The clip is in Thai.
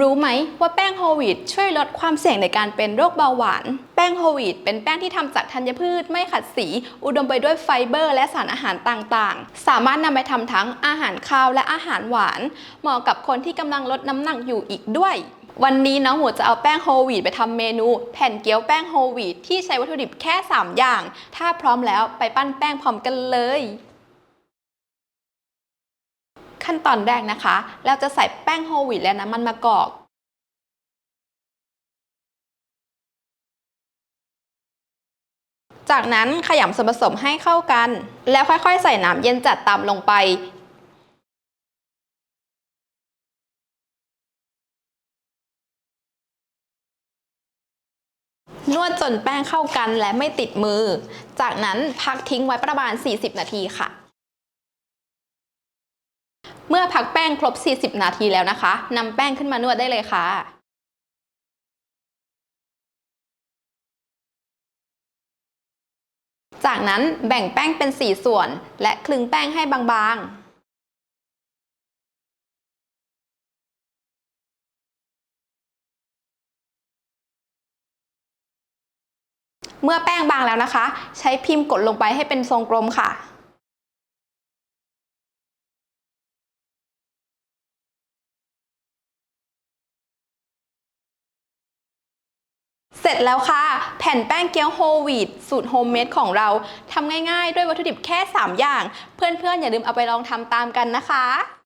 รู้ไหมว่าแป้งโฮวีตช่วยลดความเสี่ยงในการเป็นโรคเบาหวาน แป้งโฮวีตเป็นแป้งที่ทำจากธัญพืช ไม่ขัดสี อุดมไปด้วยไฟเบอร์ และสารอาหารต่างๆ สามารถนำไปทำทั้งอาหารคาวและอาหารหวาน เหมาะกับคนที่กำลังลดน้ำหนักอยู่อีกด้วย วันนี้น้องหมูจะเอาแป้งโฮวีตไปทำเมนู แผ่นเกี๊ยวแป้งโฮวีตที่ใช้วัตถุดิบแค่ 3 อย่าง ถ้าพร้อมแล้วไปปั้นแป้งพร้อมกันเลย ขั้นตอนแรกนะคะ เราจะใส่แป้งโฮลวีตและน้ำมันมะกอกจากนั้นขยำส่วนผสมให้เข้ากัน แล้วค่อยๆ ใส่น้ำเย็นจัดตามลงไป นวดจนแป้งเข้ากันและไม่ติดมือ จากนั้นพักทิ้งไว้ประมาณ 40 นาทีค่ะ เมื่อพักแป้งครบ 40 นาทีแล้วนะคะนำแป้งขึ้นมานวดได้เลยค่ะจากนั้นแบ่งแป้งเป็น 4 ส่วน และคลึงแป้งให้บางๆ เมื่อแป้งบางแล้วนะคะ ใช้พิมพ์กดลงไปให้เป็นทรงกลมค่ะ เสร็จแล้วค่ะ แผ่นแป้งเกี๊ยวโฮลวีตสูตรโฮมเมดของเราทำง่ายๆ ด้วยวัตถุดิบแค่ 3 อย่าง เพื่อนๆ อย่าลืมเอาไปลองทำตามกันนะคะ